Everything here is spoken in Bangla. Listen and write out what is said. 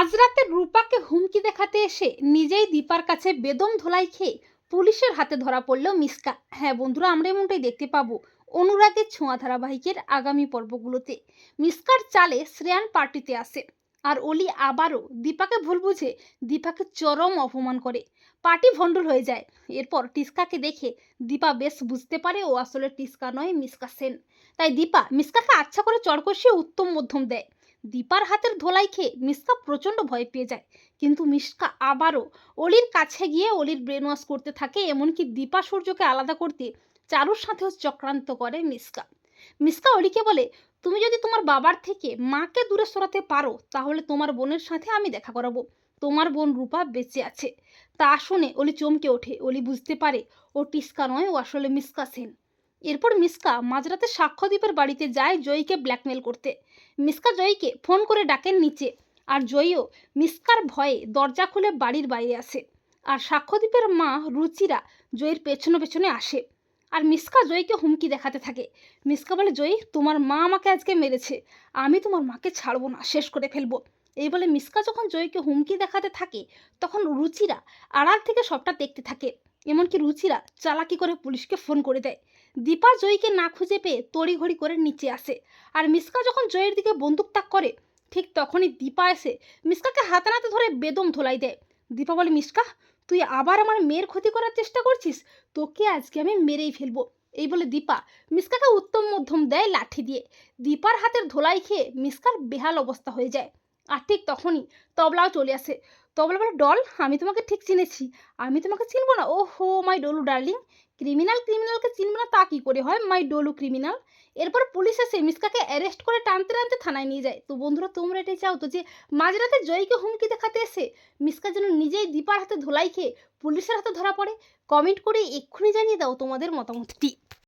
মাঝরাতে রূপাকে হুমকি দেখাতে এসে নিজেই দীপার কাছে বেদম ধোলাই খেয়ে পুলিশের হাতে ধরা পড়ল মিসকা। হ্যাঁ বন্ধুরা, আমরা এমনটাই দেখতে পাবো অনুরাগের ছোঁয়া ধারাবাহিকের আগামী পর্বগুলোতে। মিসকার চালে শ্রেয়ান পার্টিতে আসে আর অলি আবারও দীপাকে ভুল বুঝে দীপাকে চরম অপমান করে। পার্টি ভণ্ডুল হয়ে যায়। এরপর টিস্কাকে দেখে দীপা বেশ বুঝতে পারে ও আসলে টিস্কা নয়, মিসকা সেন। তাই দীপা মিসকাকে আচ্ছা করে চড় কষিয়ে উত্তম মধ্যম দেয়। দীপার হাতের ধোলাই খেয়ে মিসকা প্রচণ্ড ভয় পেয়ে যায়। কিন্তু মিসকা আবারও অলির কাছে গিয়ে অলির ব্রেন ওয়াশ করতে থাকে, এমনকি দীপা সূর্যকে আলাদা করতে চারুর সাথেও চক্রান্ত করে মিসকা। মিসকা অলিকে বলে, তুমি যদি তোমার বাবার থেকে মাকে দূরে সরাতে পারো, তাহলে তোমার বোনের সাথে আমি দেখা করাবো। তোমার বোন রূপা বেঁচে আছে। তা শুনে অলি চমকে ওঠে। অলি বুঝতে পারে, ও টিস্কা নয়, ও আসলে মিসকা সেন। এরপর মিসকা মাঝরাতে সাক্ষ্যদ্বীপের বাড়িতে যায় জয়ীকে ব্ল্যাকমেল করতে। মিসকা জয়ীকে ফোন করে ডাকেন নিচে আর জয়ীও মিসকার ভয়ে দরজা খুলে বাড়ির বাইরে আসে। আর সাক্ষ্যদ্বীপের মা রুচিরা জয়ীর পেছনে পেছনে আসে। আর মিসকা জয়ীকে হুমকি দেখাতে থাকে। মিসকা বলে, জয়ী, তোমার মা আমাকে আজকে মেরেছে। আমি তোমার মাকে ছাড়বো না, শেষ করে ফেলব। এই বলে মিসকা যখন জয়ীকে হুমকি দেখাতে থাকে, তখন রুচিরা আড়াল থেকে সবটা দেখতে থাকে। এমনকি রুচিরা চালাকি করে পুলিশকে ফোন করে দেয়। দীপা জয়ীকে না খুঁজে পেয়ে তড়িঘড়ি করে নিচে আসে। আর মিসকা যখন জয়ের দিকে বন্দুক তাক করে, ঠিক তখনই দীপা এসে মিসকাকে হাতানাতে ধরে বেদম ধোলাই দেয়। দীপা বলে, মিসকা, তুই আবার আমার মেয়ের ক্ষতি করার চেষ্টা করছিস? তোকে আজকে আমি মেরেই ফেলব। এই বলে দীপা মিসকাকে উত্তম মধ্যম দেয় লাঠি দিয়ে। দীপার হাতের ধোলাই খেয়ে মিসকার বেহাল অবস্থা হয়ে যায়। আর ঠিক তখনই তবলাও চলে আসে। তবলা বলে, ডল, আমি তোমাকে ঠিক চিনেছি। আমি তোমাকে চিনবো না। ও হো মাই ডলু ডার্লিং ক্রিমিনাল ক্রিমিনালকে চিনবে না তা কী করে হয় মাই ডলু ক্রিমিনাল এরপর পুলিশ এসে মিসকাকে অ্যারেস্ট করে টানতে টানতে থানায় নিয়ে যায়। তো বন্ধুরা, তোমরা এটাই চাও তো যে মাঝরাতে জয়ীকে হুমকি দেখাতে এসে মিসকা যেন নিজেই দীপার হাতে ধোলাই খেয়ে পুলিশের হাতে ধরা পড়ে? কমেন্ট করে এক্ষুনি জানিয়ে দাও তোমাদের মতামতটি।